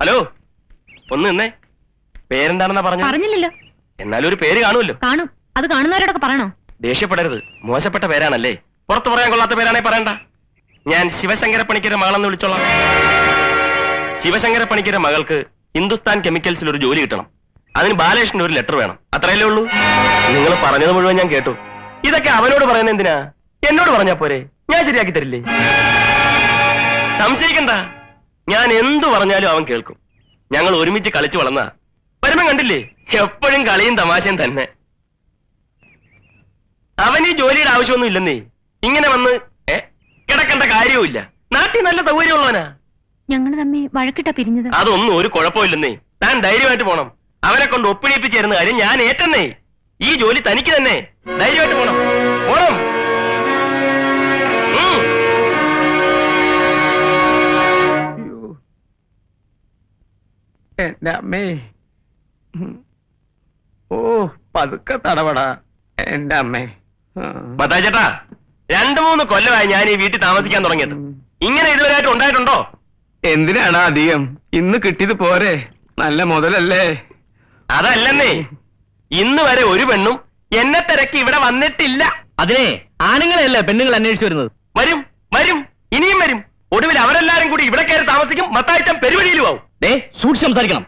Hello ഒന്ന് നിന്നേ. പേരെന്താണെന്നാ പറഞ്ഞു പറഞ്ഞില്ലല്ലോ. എന്നാലും ഒരു പേര് കാണുമല്ലോ. കാണും. അത് കാണുന്നവരോടൊക്കെ പറയണോ? ദേഷ്യപ്പെടരുത്. മോശപ്പെട്ട പേരാണല്ലേ. പുറത്തു പറയാൻ കൊള്ളാത്ത പേരാണേ പറയണ്ട. ഞാൻ ശിവശങ്കര പണിക്കര മകളെന്ന് വിളിച്ചോളാം. ശിവശങ്കര പണിക്കര മകൾക്ക് ഹിന്ദുസ്ഥാൻ കെമിക്കൽസിൽ ഒരു ജോലി കിട്ടണം. അതിന് ബാലകൃഷ്ണൻ ഒരു ലെറ്റർ വേണം. അത്രയല്ലേ ഉള്ളൂ? നിങ്ങൾ പറഞ്ഞത് മുഴുവൻ ഞാൻ കേട്ടു. ഇതൊക്കെ അവനോട് പറയുന്നത് എന്തിനാ? എന്നോട് പറഞ്ഞാ പോരെ. ഞാൻ ശരിയാക്കി തരില്ലേ? സംശയിക്കണ്ട. ഞാൻ എന്തു പറഞ്ഞാലും അവൻ കേൾക്കും. ഞങ്ങൾ ഒരുമിച്ച് കളിച്ചു വളർന്ന. പരമ കണ്ടില്ലേ? എപ്പോഴും കളിയും തമാശയും തന്നെ. അവൻ ഈ ജോലിയുടെ ആവശ്യമൊന്നും ഇല്ലെന്നേ. ഇങ്ങനെ വന്ന് ഏ, കിടക്കേണ്ട കാര്യവുമില്ല നാട്ടിൽ നല്ല സൗകര്യമുള്ളവനാ. ഞങ്ങൾ തമ്മി വഴക്കിട്ട പിരിഞ്ഞത്. അതൊന്നും ഒരു കുഴപ്പമില്ലെന്നേ താൻ ധൈര്യമായിട്ട് പോണം. അവരെ കൊണ്ട് ഒപ്പിടിപ്പിച്ചിരുന്ന കാര്യം ഞാൻ ഏറ്റെന്നേ. ഈ ജോലി തനിക്ക് തന്നെ. ധൈര്യമായിട്ട് പോണം. പോണം. എന്റെ അമ്മേ. ഓ പതുക്കെ തടപട എന്റെ അമ്മേ. ചേട്ടാ രണ്ടു മൂന്ന് കൊല്ലമായി ഞാൻ ഈ വീട്ടിൽ താമസിക്കാൻ തുടങ്ങിയത്. ഇങ്ങനെ ഇതുവരെയായിട്ട് ഉണ്ടായിട്ടുണ്ടോ? എന്തിനാണ് അധികം? ഇന്ന് കിട്ടിയത് പോരെ. നല്ല മുതലല്ലേ. അതല്ലെന്നേ. ഇന്ന് വരെ ഒരു പെണ്ണും എന്നെ തിരക്കി ഇവിടെ വന്നിട്ടില്ല. അതിനെ ആണുങ്ങളെയല്ലേ പെണ്ണുങ്ങൾ അന്വേഷിച്ചു വരുന്നത്? വരും വരും. ഇനിയും വരും. ഒടുവിൽ അവരെല്ലാരും കൂടി ഇവിടെ കയറി താമസിക്കും. മത്തായിച്ചൻ പെരുവഴിയിലും ആവും ദേ സൂക്ഷിച്ച് സംസാരിക്കണം.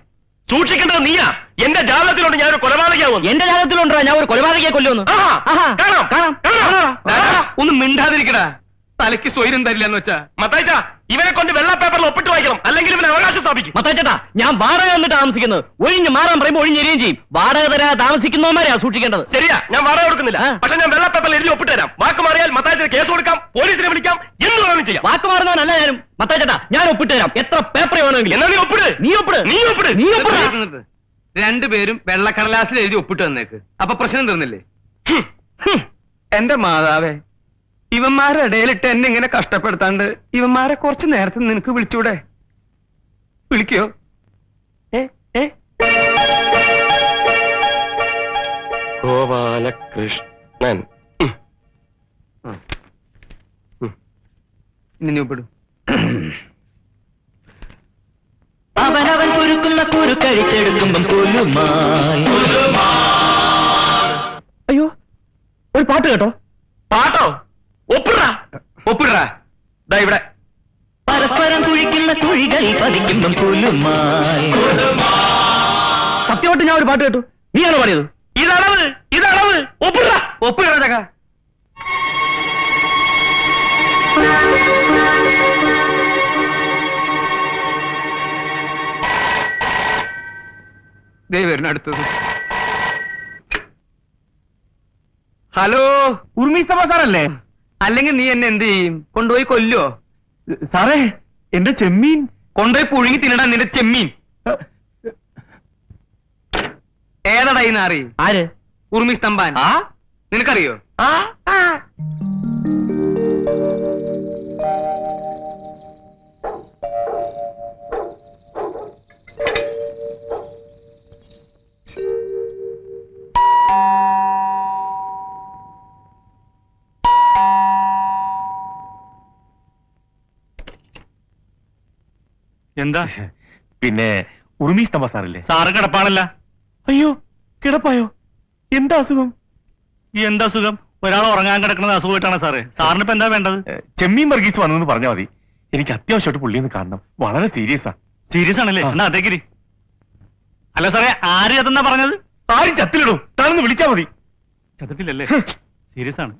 സൂക്ഷിക്കേണ്ടത് നീയാ. എന്റെ ജാതകത്തിലുണ്ട് ഞാൻ ഒരു കൊലപാതകയാവും എന്റെ ജാതകത്തിലുണ്ടോ ഞാൻ ഒരു കൊലപാതകയെ കൊല്ലുമെന്ന്. ഒന്നും കാണാം. ഒന്ന് മിണ്ടാതിരിക്കടാ. തലയ്ക്ക് സ്വൈരം തരില്ല എന്ന് വെച്ചാ. മത്തായിച്ച ഇവനെ കൊണ്ട് വെള്ള പേപ്പറിൽ ഒപ്പിട്ട് വായിക്കണം. അല്ലെങ്കിൽ ഇവനെ അവകാശം സ്ഥാപിക്കും. മത്താച്ചേട്ടാ ഞാൻ വാടക വന്നിട്ട് താമസിക്കുന്നത്. ഒഴിഞ്ഞ് മാറാൻ പറയുമ്പോൾ ഒഴിഞ്ഞെരിയും ചെയ്യും. വാടക തരാ താമസിക്കുന്നവന്മാരെയാ സൂക്ഷിക്കേണ്ടത്. ശരിയാ ഞാൻ വാടക കൊടുക്കുന്നില്ല. പക്ഷെ ഞാൻ വെള്ള പേപ്പറിൽ എഴുതി ഒപ്പിട്ട് തരാം. വാക്ക് മാറിയാൽ മത്തായിച്ച കേസ് കൊടുക്കാം പോലീസിനെ വിളിക്കാം എന്ത് വേണമെങ്കിലും ചെയ്യാം. വാക്ക് മാറുന്നവനല്ല ഞാനും. മത്താച്ചേട്ടാ ഞാൻ ഒപ്പിട്ട് തരാം. എത്ര പേപ്പർ വേണമെങ്കിലും. എന്നാ നീ ഒപ്പിട്. നീ ഒപ്പിട്. നീ ഒപ്പിട്. നീ ഒപ്പിട്. രണ്ടുപേരും വെള്ളക്കടലാസിൽ എഴുതി ഒപ്പിട്ട് തന്നേക്ക്. അപ്പൊ പ്രശ്നം തീർന്നില്ലേ. ഹും. എന്റെ മാതാവേ ഇവന്മാരുടെ ഇടയിലിട്ട് എന്നെ ഇങ്ങനെ കഷ്ടപ്പെടുത്താണ്ട് ഇവന്മാരെ കുറച്ച് നേരത്തെ നിനക്ക് വിളിച്ചൂടെ? വിളിക്കോ? ഏ ഏ? ഗോപാലകൃഷ്ണൻ. അവനവൻ കുരുക്കുന്ന കുരുക്കഴിച്ചെടുക്കുമ്പം അയ്യോ ഒരു പാട്ട് കേട്ടോ. പാട്ടോ? ഒപ്പിടാ ഒപ്പിടാ ദാ ഇവിടെ. പരസ്പരം കുഴിക്കുന്ന കുഴികൾ പതിക്കുമ്പം കൊല്ലുമായി സത്യമായിട്ട് ഞാൻ ഒരു പാട്ട് കേട്ടു. നീയാണ് പാടിയത്? ഇതളവ് ഇതളവ്. ഒപ്പിടാ ഒപ്പിടാ ചക്ക. ഹലോ. ഉർമിസ്തഫ സാറല്ലേ അല്ലെങ്കിൽ നീ എന്നെ എന്ത് ചെയ്യും? കൊണ്ടുപോയി കൊല്ലോ സാറേ എന്റെ ചെമ്മീൻ. കൊണ്ടുപോയി പുഴുങ്ങി തിന്നടാ നിന്റെ ചെമ്മീൻ. ഏതടാ ഈ നാറി? ആര്? ഉർമിസ് തമ്പാൻ ആ? നിനക്കറിയോ? ആ. എന്താ? പിന്നെ ഉറുമീസ് തമ്മ സാറല്ലേ സാറ് കിടപ്പാണല്ല. അയ്യോ കിടപ്പായോ? എന്താ അസുഖം? ഈ എന്താ സുഖം ഒരാൾ ഉറങ്ങാൻ കിടക്കുന്നത് അസുഖമായിട്ടാണ് സാറേ. സാറിന് ഇപ്പൊ എന്താ വേണ്ടത്? ചെമ്മീൻ വർഗീസ് വന്നെന്ന് പറഞ്ഞാൽ മതി. എനിക്ക് അത്യാവശ്യമായിട്ട് പുള്ളിയൊന്ന് കാണണം. വളരെ സീരിയസ് ആണ് സീരിയസ് ആണല്ലേ. എന്നാ അതേക്കിരി. അല്ല സാറേ ആര് അതെന്നാ പറഞ്ഞത്? ആരും ചത്തിലിടും താനൊന്ന് വിളിച്ചാ മതി. ചത്തിട്ടില്ലല്ലേ? സീരിയസ് ആണ്.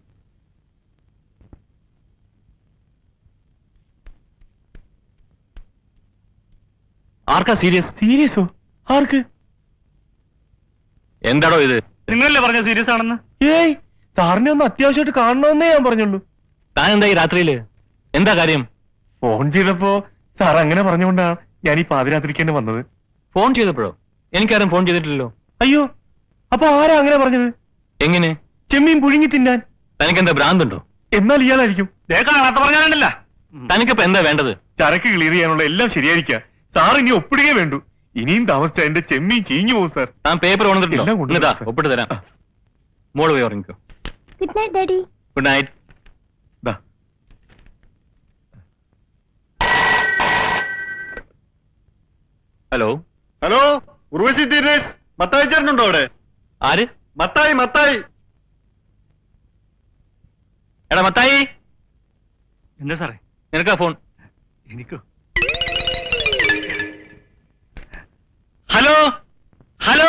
ആർക്കാ സീരിയസ് സീരിയസോ ആർക്ക്? എന്താടോ ഇത്? നിങ്ങളല്ലേ പറഞ്ഞ സീരിയസ് ആണെന്ന്? ഏയ് സാറിനെ ഒന്ന് അത്യാവശ്യമായിട്ട് കാണണമെന്നേ ഞാൻ പറഞ്ഞുള്ളൂ. താൻ എന്താ ഈ രാത്രിയിൽ? എന്താ കാര്യം? ഫോൺ ചെയ്തപ്പോ സാർ അങ്ങനെ പറഞ്ഞുകൊണ്ടാണ് ഞാൻ ഈ പാതിരാത്രിക്ക് തന്നെ വന്നത്. ഫോൺ ചെയ്തപ്പോഴോ? എനിക്കാരും ഫോൺ ചെയ്തിട്ടില്ലല്ലോ. അയ്യോ അപ്പൊ ആരാ അങ്ങനെ പറഞ്ഞത്? എങ്ങനെ? ചെമ്മീൻ പുഴുങ്ങി തിന്നാൻ. തനിക്ക് എന്താ ഭ്രാന്തുണ്ടോ? എന്നാൽ ഇയാളായിരിക്കും. തനിക്കിപ്പോ എന്താ വേണ്ടത്? ചരക്ക് ക്ലിയർ ചെയ്യാനുള്ള എല്ലാം ശരിയായിരിക്ക. സാർ ഇനി ഒപ്പിടുകയേ വേണ്ടു. ഇനിയും താമസിച്ച എന്റെ ചെമ്മീൻ ചീഞ്ഞു പോകും സാർ ഞാൻ പേപ്പർ എല്ലാം. ഒപ്പിട്ട് തരാം. മോൾ പോയി ഉറങ്ങിക്കോ. Good night daddy good night ദാ. ഹലോ ഹലോ ഉർവശി തീരേഷ് മത്തായി ചേട്ടനുണ്ടോ അവിടെ? ആര്? മത്തായി മത്തായി എടാ മത്തായി എന്താ സാറേ? നിനക്കാ ഫോൺ എനിക്കോ? ഹലോ? ഹലോ?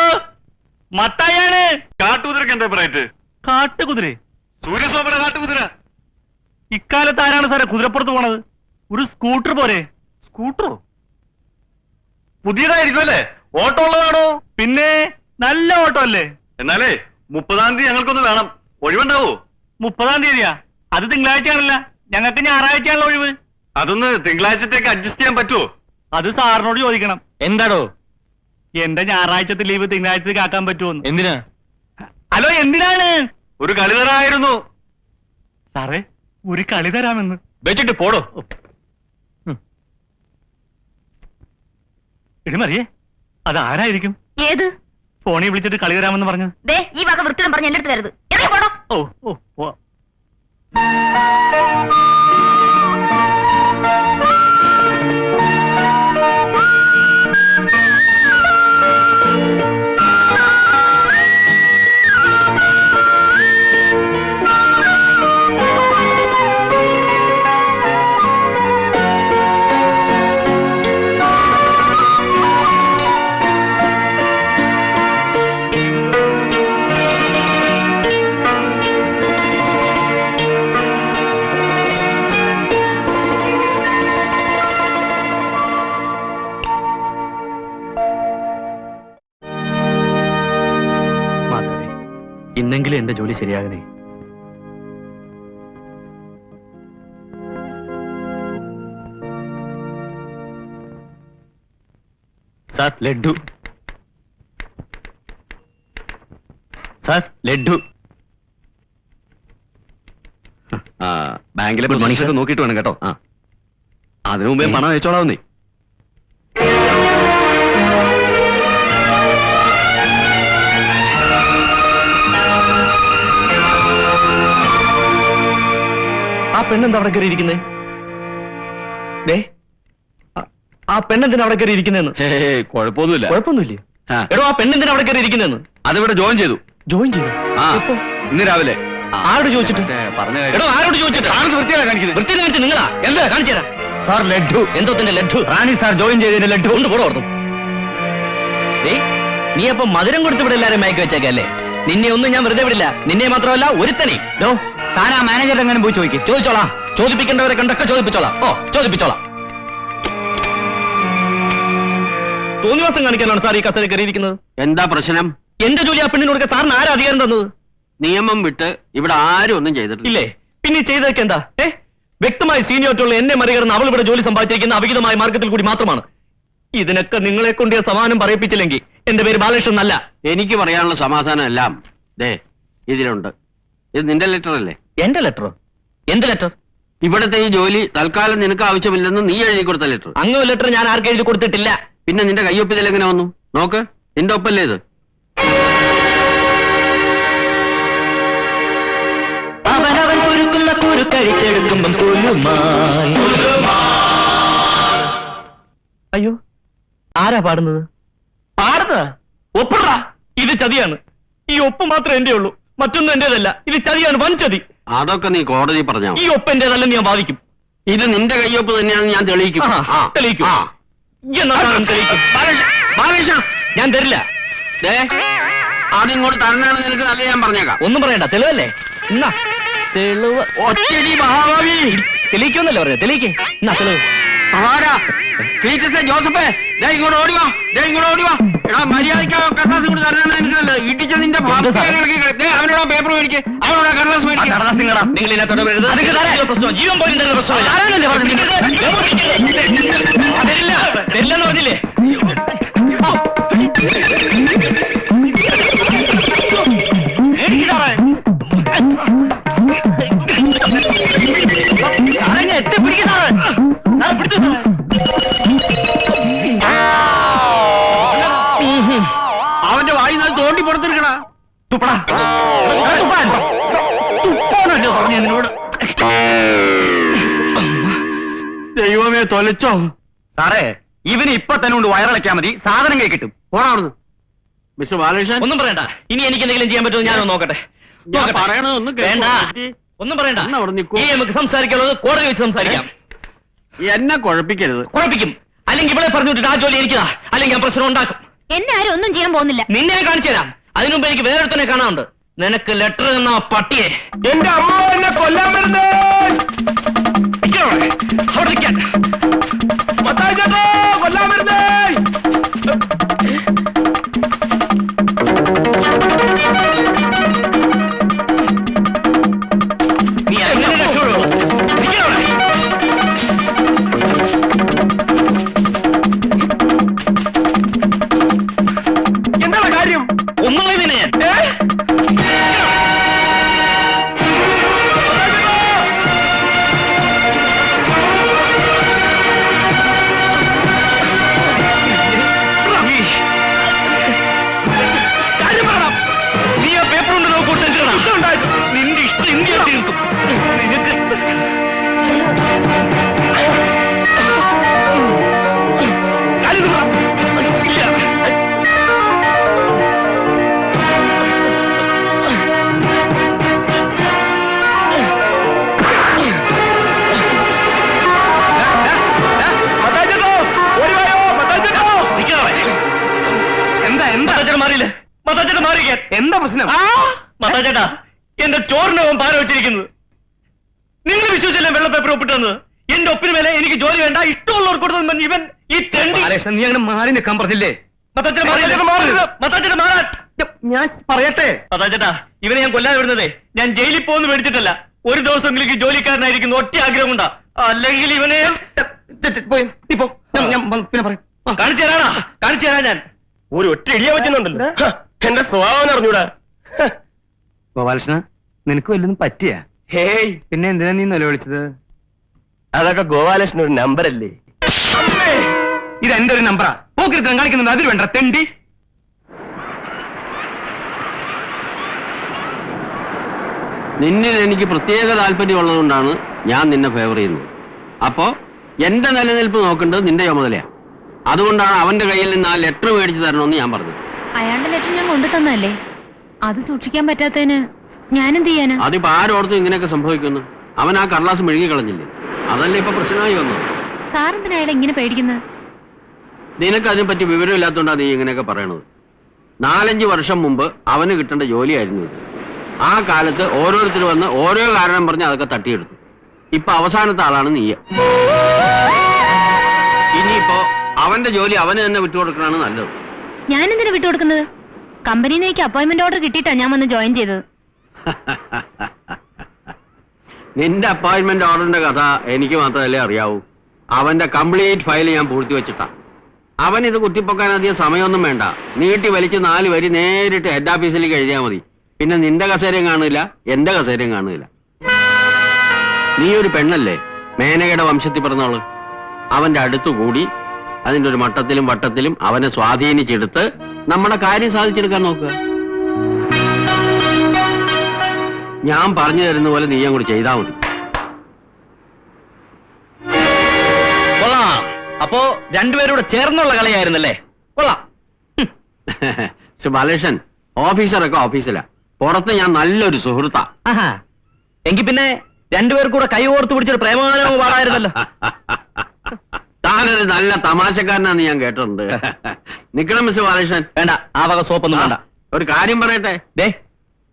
മത്തായാണ് കാട്ടുകുതിരക്ക് എന്താ പറയട്ട്? കാട്ടുകുതിര. സൂര്യസോമന കാട്ടുകുതിര. ഇക്കാലത്ത് ആരാണ് സാറേ കുതിരപ്പുറത്ത് പോണത്? ഒരു സ്കൂട്ടർ പോരെ. സ്കൂട്ടറോ? പുതിയതായിരിക്കും അല്ലേ? ഓട്ടോ ഉള്ളതാണോ? പിന്നെ നല്ല ഓട്ടോ അല്ലേ? എന്നാലേ മുപ്പതാം തീയതി ഞങ്ങൾക്കൊന്ന് വേണം. ഒഴിവുണ്ടാവോ? മുപ്പതാം തീയതിയാ. അത് തിങ്കളാഴ്ചയാണല്ല. ഞങ്ങൾക്ക് ഞായറാഴ്ചയാണല്ലോ ഒഴിവ്. അതൊന്ന് തിങ്കളാഴ്ചത്തേക്ക് അഡ്ജസ്റ്റ് ചെയ്യാൻ പറ്റുമോ അത് സാറിനോട് ചോദിക്കണം. എന്താടോ? എന്റെ ഞായറാഴ്ചത്തെ ലീവ് തിങ്കളാഴ്ച ആക്കാൻ പറ്റുമോ എന്തിനാ? ഹലോ എന്തിനാണ്? ഒരു കളി തരായിരുന്നു. സാറേ ഒരു കളി തരാമെന്ന്. വെച്ചിട്ട് പോടോ. ഇടിമറിയേ അത് ആരായിരിക്കും? ഏത്? ഫോണിൽ വിളിച്ചിട്ട് കളി തരാമെന്ന് പറഞ്ഞു. ദേ ഈ വക വൃത്തിയും പറഞ്ഞ് എന്റെ അടുത്ത് തരരുത് ഓ പോടോ ഓ ഓ ഇന്നെങ്കിലും എന്റെ ജോലി ശരിയാകണേ. സാർ ലഡ്ഡു. സാർ ലഡ്ഡു. ബാങ്കിലെ Good morning, പൊസിഷൻ നോക്കിയിട്ട് വേണം കേട്ടോ. ആ. അതിനു മുമ്പേ പണം അയച്ചോളാവുന്നേ. ആ പെണ്ണെന്താ അവിടെ കയറി ഇരിക്കുന്നേ? ആ- പെണ്ണെന്തിനാ അവിടെ കയറി ഇരിക്കുന്നതെന്ന് കുഴപ്പമൊന്നുമില്ല. കുഴപ്പമൊന്നുമില്ല. എടോ ആ പെണ്ണെന്തിനാ അവിടെ കയറി ഇരിക്കുന്നതെന്ന് അതിവിടെ ജോയിൻ ചെയ്തു. ജോയിൻ ചെയ്തു? ആ? ഇന്ന് രാവിലെ. ആരോട് ചോദിച്ചിട്ട്? എടോ ആരോട് ചോദിച്ചിട്ട്? വൃത്തിയാണ് കാണിക്കുന്നത്? വൃത്തി കാണിച്ച് നിങ്ങളാ? എന്താ കാണിച്ചു തരാം സാർ ലഡ്ഡു. എന്തോത്തിന്റെ ലഡ്ഡു? റാണി സാർ ജോയിൻ ചെയ്തതിന്റെ ലഡ്ഡു. നീ അപ്പൊ മധുരം കൊടുത്ത് ഇവിടെ എല്ലാരും മയക്കി വെച്ചേക്കല്ലേ? നിന്നെ ഒന്നും ഞാൻ വെറുതെ വിടില്ല. നിന്നെ മാത്രമല്ല ഒരുത്തനെ ഡോ താൻ ആ മാനേജർ എങ്ങനെ പോയി ചോദിക്കും. ചോദിച്ചോളാം. ചോദിപ്പിക്കേണ്ടവരെ കണ്ടൊക്കെ ചോദിപ്പിച്ചോളാം. ഓ ചോദിപ്പിച്ചോളാം. തോന്നിവാസം കാണിക്കാനാണ് സാർ ഈ കസേര കയറിയിരിക്കുന്നത്? എന്താ പ്രശ്നം? എന്റെ ജോലി ആ പെണ്ണിന് കൊടുക്കാൻ സാറിന് ആരാ അധികാരം തന്നത്? നിയമം വിട്ട് ഇവിടെ ആരും ഒന്നും ചെയ്തിട്ടില്ല. ഇല്ലേ? പിന്നെ ചെയ്തേക്കെന്താ ചെയ്തതൊക്കെ എന്താ? ഏ? വ്യക്തമായി സീനിയോറ്റുള്ള എന്നെ മറികടന്ന് അവൾ ഇവിടെ ജോലി സമ്പാദിച്ചിരിക്കുന്ന അവിഹിതമായ മാർഗത്തിൽ കൂടി മാത്രമാണ്. ഇതിനൊക്കെ നിങ്ങളെ കൊണ്ട് സമാനം പറയിപ്പിച്ചില്ലെങ്കിൽ എന്റെ പേര് ബാലകൃഷ്ണൻ അല്ല എനിക്ക് പറയാനുള്ള സമാധാനം എല്ലാം ദേ ഇതിലുണ്ട്. ഇത് നിന്റെ ലെറ്റർ അല്ലേ? എന്റെ ലെറ്ററോ എന്ത് ലെറ്റർ ഇവിടത്തെ ഈ ജോലി തൽക്കാലം നിനക്ക് ആവശ്യമില്ലെന്ന് നീ എഴുതി കൊടുത്ത ലെറ്റർ അങ്ങ് ലെറ്റർ ഞാൻ ആർക്ക് എഴുതി കൊടുത്തിട്ടില്ല. പിന്നെ നിന്റെ കയ്യൊപ്പിൽ എങ്ങനെ വന്നു? നോക്ക് നിന്റെ ഒപ്പല്ലേ ഇത്? അവനവൻ കുരുക്കുന്ന കുരുക്കഴിച്ചെടുക്കുമ്പം അയ്യോ ആരാ പാടുന്നത്? പാടുന്നത്? ഒപ്പിടാ ഇത് ചതിയാണ്. ഈ ഒപ്പ് മാത്രമേ എന്റെ ഉള്ളൂ മറ്റൊന്നും എന്റേതല്ല. ഇത് ചതിയാണ്. വൻ ചതി അതൊക്കെ നീ കോടതി പറഞ്ഞോ ഈ ഒപ്പന്റെ എന്റേതല്ലെന്ന് ഞാൻ വാദിക്കും ഇത് നിന്റെ കയ്യൊപ്പ് തന്നെയാണെന്ന് ഞാൻ തെളിയിക്കും. ആഹാ, ആ, തെളിയിക്കും. ആ. എന്നാ ഞാൻ തെളിയിക്കും? ബാലകൃഷ്ണ, ഞാൻ തരില്ല. ദേ, അതിങ്ങോട്ട് തരണാണ് നിനക്ക് നല്ല ഞാൻ പറഞ്ഞേക്കാം. ഒന്നും പറയണ്ട തെളിവല്ലേ? എന്നാ തെളിവ്. ഒറ്റടി മഹാഭാവി. തെളിയിക്കൊന്നല്ലേ പറഞ്ഞത്? തെളിയിക്കേ. എന്നാ തെളിവ്. ആരാ? പീറ്റസേ ജോസഫേ ദേ ഇങ്ങോട്ട് ഓടിവാ ദേ ഇങ്ങോട്ട് ഓടിവാ എടാ മര്യാദയ്ക്ക് ആ കടലാസ് ഇങ്ങോട്ട് തരണാണ് എനിക്ക് നല്ലത് വീട്ടിൽ നിന്റെ അവനോട് പേപ്പർ മേടിക്ക്. അവനോട് കടലാസ് മേടിക്ക്. പ്രശ്നം ജീവൻ പോലും തരുന്ന പ്രശ്നമല്ല തരില്ല. തരില്ലെന്ന് പറഞ്ഞില്ലേ? തുപ്പടാ. തുപ്പാൻ. തുപ്പാനല്ലോ പറഞ്ഞു നിന്നോട്. ദൈവമേ തൊലച്ചോ? സാറേ ഇവന് ഇപ്പൊ തന്നെ കൊണ്ട് വയറിളക്കാൻ മതി. സാധനം കൈ കിട്ടും. പോണാവുന്നു മിസ്റ്റർ ബാലകൃഷ്ണൻ? ഒന്നും പറയണ്ട. ഇനി എനിക്ക് എന്തെങ്കിലും ചെയ്യാൻ പറ്റുമോ ഞാനൊന്ന് നോക്കട്ടെ. പറയണതൊന്ന്. വേണ്ട. ഒന്നും പറയണ്ട. നമുക്ക് സംസാരിക്കാനുള്ളത് കോടതി വെച്ച് സംസാരിക്കാം. എന്നെ കുഴപ്പിക്കരുത്. കുഴപ്പിക്കും. അല്ലെങ്കിൽ ഇവിടെ പറഞ്ഞു വിട്ടിട്ട് ആ ജോലി എനിക്കതാ. അല്ലെങ്കിൽ ഞാൻ പ്രശ്നം ഉണ്ടാക്കും. എന്നെ ആരും ഒന്നും ചെയ്യാൻ പോകുന്നില്ല. നിന്നെ കാണിച്ചു തരാം അതിനുമുമ്പ് എനിക്ക് വേറൊരുത്തനെ കാണാനുണ്ട്. നിനക്ക് ലെറ്റർ എന്ന പട്ടിയെ. എന്റെ അമ്മ എന്നെ കൊല്ലാൻ വരുന്നേ. കൊല്ലാൻ വരുന്നേ. എന്താ പ്രശ്നം? ചേട്ടാ എന്റെ ചോറിന് പാല വെച്ചിരിക്കുന്നത്. നിങ്ങൾ വിശ്വസിച്ചല്ലേ വെള്ള പേപ്പർ ഒപ്പിട്ടെന്ന് എന്റെ ഒപ്പിന് മേലെ എനിക്ക് ജോലി വേണ്ട ഇഷ്ടമുള്ളവർ കൊടുത്തത് ഇവൻ ഈ തെണ്ടി നീ അങ്ങനെ മാറി. നിൽക്കാൻ പറഞ്ഞില്ലേ ഞാൻ പറയട്ടെ? ചേട്ടാ ഇവനെ ഞാൻ കൊല്ലാതെ വിടുന്നതേ. ഞാൻ ജയിലിൽ പോകുന്നു മേടിച്ചിട്ടല്ല. ഒരു ദിവസം എങ്കിലേക്ക് ജോലിക്കാരനായിരിക്കുന്ന ഒറ്റ ആഗ്രഹം ഉണ്ടാ അല്ലെങ്കിൽ ഇവനെ കാണിച്ചു തരാനാ? കാണിച്ചു തരാ ഞാൻ. ഒരു ഒറ്റ ഇടിയാ വെച്ചുണ്ടല്ലോ എന്റെ സ്വഭാവം അറിഞ്ഞൂടാ. ഗോപാലകൃഷ്ണ നിനക്ക് വല്ലതും പറ്റിയ? ഹേയ്. പിന്നെ എന്തിനാ നീ നിലവിളിച്ചത് അതൊക്കെ ഗോപാലകൃഷ്ണൻ ഒരു നമ്പർ അല്ലേ? ഇത് എന്റെ ഒരു നമ്പറാ പോക്കിരുത്തം കാണിക്കുന്നുണ്ട് അതിൽ വേണ്ട തെണ്ടി. നിന്നിൽ എനിക്ക് പ്രത്യേക താല്പര്യമുള്ളതുകൊണ്ടാണ് ഞാൻ നിന്നെ ഫേവർ ചെയ്യുന്നത്. അപ്പോ എന്റെ നിലനിൽപ്പ് നോക്കേണ്ടത് നിന്റെ ചുമതലയാ. അതുകൊണ്ടാണ് അവന്റെ കയ്യിൽ നിന്ന് ആ ലെറ്റർ മേടിച്ചു തരണമെന്ന് ഞാൻ പറഞ്ഞത്. അയാളുടെ ലെറ്റർ ഞാൻ കൊണ്ടു തന്നല്ലേ അത് സൂക്ഷിക്കാൻ പറ്റാത്തതിന് ഞാനെന്ത് ചെയ്യാനാ? അതിപ്പോ ആരോടത്തും ഇങ്ങനെയൊക്കെ സംഭവിക്കുന്നു? അവൻ ആ കടലാസ് മെഴുകി കളഞ്ഞില്ലേ? അതല്ലേ ഇപ്പൊ പ്രശ്നമായി വന്നത്? സാറെന്തിനാ അയാളെ ഇങ്ങനെ പേടിക്കുന്നത്? നിനക്ക് അതിനെപ്പറ്റി ഇല്ലാത്തോണ്ടാ നീ ഇങ്ങനെയൊക്കെ പറയണത്. നാലഞ്ച് വർഷം മുമ്പ് അവന് കിട്ടേണ്ട ജോലിയായിരുന്നു ഇത്. ആ കാലത്ത് ഓരോരുത്തർ വന്ന് ഓരോ കാരണം പറഞ്ഞ് അതൊക്കെ തട്ടിയെടുത്തു. ഇപ്പൊ അവസാനത്തെ ആളാണ് നീ ഇനിയിപ്പോ അവന്റെ ജോലി അവന് തന്നെ വിട്ടുകൊടുക്കണമെന്ന് നല്ലത്. ഞാനെന്തിനാ വിട്ടുകൊടുക്കുന്നത്? കമ്പനിയിൽ കമ്പനിയിലേക്ക് അപ്പോയിന്റ്മെന്റ് ഓർഡർ കിട്ടിയിട്ടാ ഞാൻ വന്ന് ജോയിൻ ചെയ്തത്. നിന്റെ അപ്പോയിന്റ്മെന്റ് ഓർഡറിന്റെ കഥ എനിക്ക് മാത്രമല്ലേ അറിയാവൂ. അവന്റെ കംപ്ലീറ്റ് ഫയൽ ഞാൻ പൂർത്തി വെച്ചിട്ടാ. അവൻ ഇത് കുത്തിപ്പൊക്കാൻ അധികം സമയമൊന്നും വേണ്ട. നീട്ടി വലിച്ച് നാല് വരി നേരിട്ട് ഹെഡ് ഓഫീസിലേക്ക് എഴുതിയാൽ മതി. പിന്നെ നിന്റെ കസേരയും കാണില്ല എന്റെ കസേരയും കാണില്ല നീ ഒരു പെണ്ണല്ലേ? മേനകയുടെ വംശത്തിൽ പിറന്നോൾ അവന്റെ അടുത്തു കൂടി അതിന്റെ ഒരു മട്ടത്തിലും വട്ടത്തിലും അവനെ സ്വാധീനിച്ചെടുത്ത് നമ്മുടെ കാര്യം സാധിച്ചെടുക്കാൻ നോക്കുക. ഞാൻ പറഞ്ഞു തരുന്ന പോലെ നീ അങ്ങോട്ട് ചെയ്താൽ മതി. കൊള്ളാം. അപ്പോ രണ്ടുപേരൂടെ ചേർന്നുള്ള കളിയായിരുന്നല്ലേ? കൊള്ളാം. ബാലേഷൻ ഓഫീസറൊക്കെ ഓഫീസിലാ. പുറത്ത് ഞാൻ നല്ലൊരു സുഹൃത്താ. എങ്കിൽ എങ്കി പിന്നെ രണ്ടുപേർക്കൂടെ കൈ ഓർത്ത് പിടിച്ചൊരു പ്രേമാനോ പാടായിരുന്നല്ലോ. താനൊരു നല്ല തമാശക്കാരനാന്ന് ഞാൻ കേട്ടിട്ടുണ്ട്. നിക്കണം മിസ്റ്റർ ബാലകൃഷ്ണൻ. വേണ്ട ആ വക സോപ്പൊന്നും വേണ്ട. ഒരു കാര്യം പറയട്ടെ? ദേ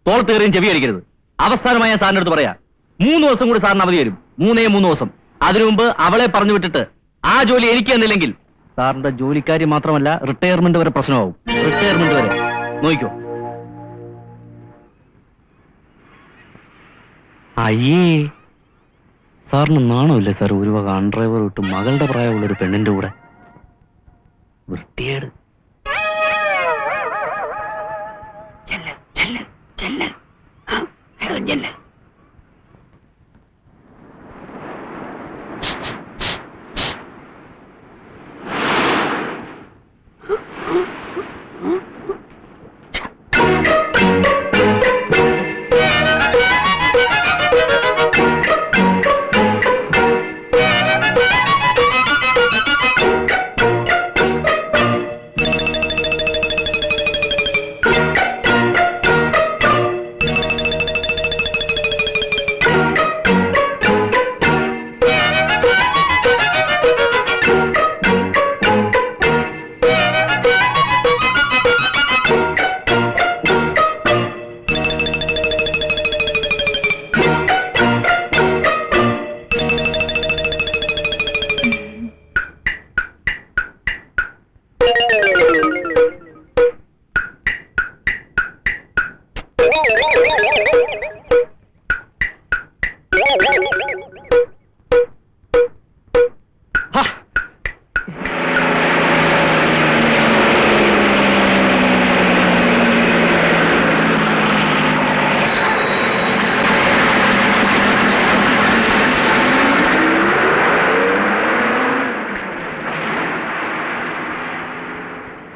തോളത്ത് കയറിയും ചെവി അടിക്കരുത്. അവസാനമായ സാറിന്റെ അടുത്ത് പറയാ. മൂന്ന് ദിവസം കൂടി സാറിന് അവധി വരും മൂന്നേ മൂന്ന് ദിവസം. അതിനു മുമ്പ് അവളെ പറഞ്ഞു വിട്ടിട്ട് ആ ജോലി എനിക്ക് തന്നില്ലെങ്കിൽ സാറിന്റെ ജോലിക്കാരി മാത്രമല്ല റിട്ടയർമെന്റ് വരെ പ്രശ്നമാവും. റിട്ടയർമെന്റ് വരെ. നോക്കിക്കോ. അയ്യേ. സാറിന് നാണമില്ലേ സാർ? ഒരു വക അൺഡ്രൈവർ ഇട്ട് മകളുടെ പ്രായമുള്ള ഒരു പെണ്ണിന്റെ കൂടെ. വൃത്തിയേട് ചെല്ല ചെല്ല ചെല്ല. ചെല്ല.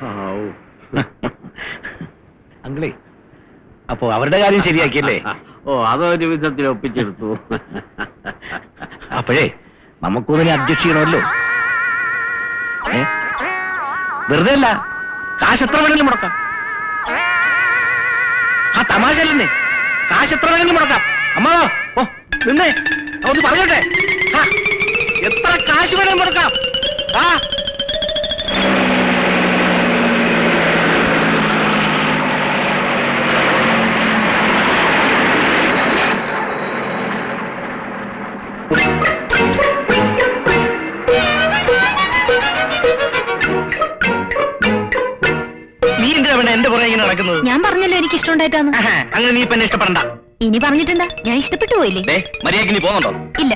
അങ്കിളേ അപ്പോ അവരുടെ കാര്യം ശരിയാക്കിയല്ലേ? ഓ അതൊരു വിധത്തിൽ ഒപ്പിച്ചെടുത്തു. അപ്പോഴേ നമുക്കൊന്നിനെ അഡ്ജസ്റ്റ് ചെയ്യണമല്ലോ വെറുതെ അല്ല കാശ് എത്ര വേണമെങ്കിലും മുടക്കാം. ആ തമാശ അല്ലെന്നേ കാശ് എത്ര വേണമെങ്കിലും മുടക്കാം. അമ്മാവോ ഓ നിന്നേ അവർക്ക് പറഞ്ഞോട്ടെ. എത്ര കാശ് വേണമെങ്കിലും മുടക്കാം. ആ നടക്കുന്നത് ഞാൻ പറഞ്ഞല്ലോ എനിക്ക് ഇഷ്ടമുണ്ടായിട്ടാണ് അങ്ങനെ നീ ഇപ്പൊ എന്നെ ഇഷ്ടപ്പെടണ്ട. ഇനി പറഞ്ഞിട്ടെന്താ? ഞാൻ ഇഷ്ടപ്പെട്ടു പോയില്ലേ? മര്യാദയ്ക്ക് നീ പോകുന്നുണ്ടോ ഇല്ല.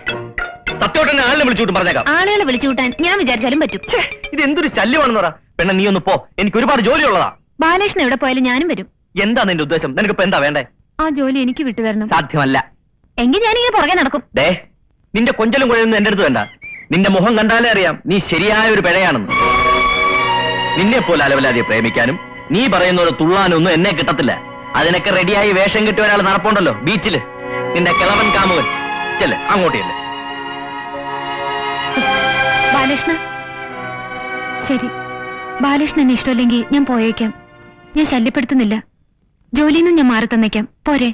സത്യോട്ടനെ ആളെ വിളിച്ചുവിട്ടും പറഞ്ഞേക്കാം. ആളുകളെ വിളിച്ചു കൂട്ടാൻ ഞാൻ വിചാരിച്ചാലും പറ്റും. ഇത് എന്തൊരു ശല്യമാണെന്ന് പറ. പെണ്ണ നീ ഒന്ന് പോ. എനിക്ക് ഒരുപാട് ജോലിയുള്ളതാ. ബാലകൃഷ്ണൻ എവിടെ പോയാലും ഞാനും വരും. എന്താ നിന്റെ ഉദ്ദേശം? നിനക്ക് ഇപ്പൊ എന്താ വേണ്ടേ? ആ ജോലി എനിക്ക് വിട്ടു വിട്ടുതരണം. സാധ്യമല്ല. എങ്കിൽ ഞാനിങ്ങനെ പുറകെ നടക്കും. ദേ നിന്റെ കൊഞ്ചലും കുഴയൊന്നും എന്റെ അടുത്ത് വേണ്ട. നിന്റെ മുഖം കണ്ടാലേ അറിയാം നീ ശരിയായ ഒരു പിഴയാണെന്ന്. നിന്നെ പോലെ അലവലാതെ പ്രേമിക്കാനും നീ പറയുന്ന പോലെ തുള്ളാനൊന്നും എന്നെ കിട്ടത്തില്ല. അതിനൊക്കെ റെഡിയായി വേഷം കിട്ടിയ ഒരാൾ നടപ്പുണ്ടല്ലോ ബീച്ചിൽ. നിന്റെ കിളവൻ കാമുകൻ. ചെല്ലേ അങ്ങോട്ടേ ബാലകൃഷ്ണ? ശരി. ബാലകൃഷ്ണൻ എന്നെ ഇഷ്ടമില്ലെങ്കിൽ ഞാൻ പോയേക്കാം. ഞാൻ ശല്യപ്പെടുത്തുന്നില്ല. ജോലിയിൽ നിന്നും ഞാൻ മാറി തന്നേക്കാം. പോരെ.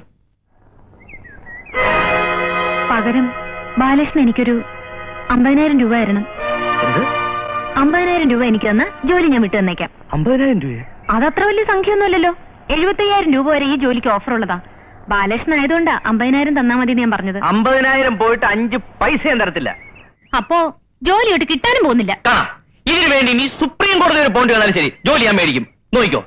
പകരം ബാലകൃഷ്ണൻ എനിക്കൊരു അമ്പതിനായിരം രൂപ തരണം. അമ്പതിനായിരം രൂപ എനിക്ക് തന്ന ജോലി ഞാൻ വിട്ടു തന്നേക്കാം. അമ്പതിനായിരം രൂപ അതത്ര വലിയ സംഖ്യയൊന്നുമല്ലല്ലോ. എഴുപത്തയ്യായിരം രൂപ വരെ ഈ ജോലിക്ക് ഓഫർ ഉള്ളതാ ബാലകൃഷ്ണൻ ആയതുകൊണ്ടാ അമ്പതിനായിരം തന്നാ മതി ഞാൻ പറഞ്ഞത്. അമ്പതിനായിരം പോയിട്ട് അഞ്ച് പൈസ ഞാൻ തരത്തില്ല. അപ്പോ ജോലിയോട്ട് കിട്ടാനും പോകുന്നില്ല. കാണാം ഇതിനു വേണ്ടി നീ സുപ്രീം കോടതി വരെ പോകേണ്ടി വന്നാലും ശരി. ജോലി ഞാൻ മേടിക്കും. നോക്കിക്കോ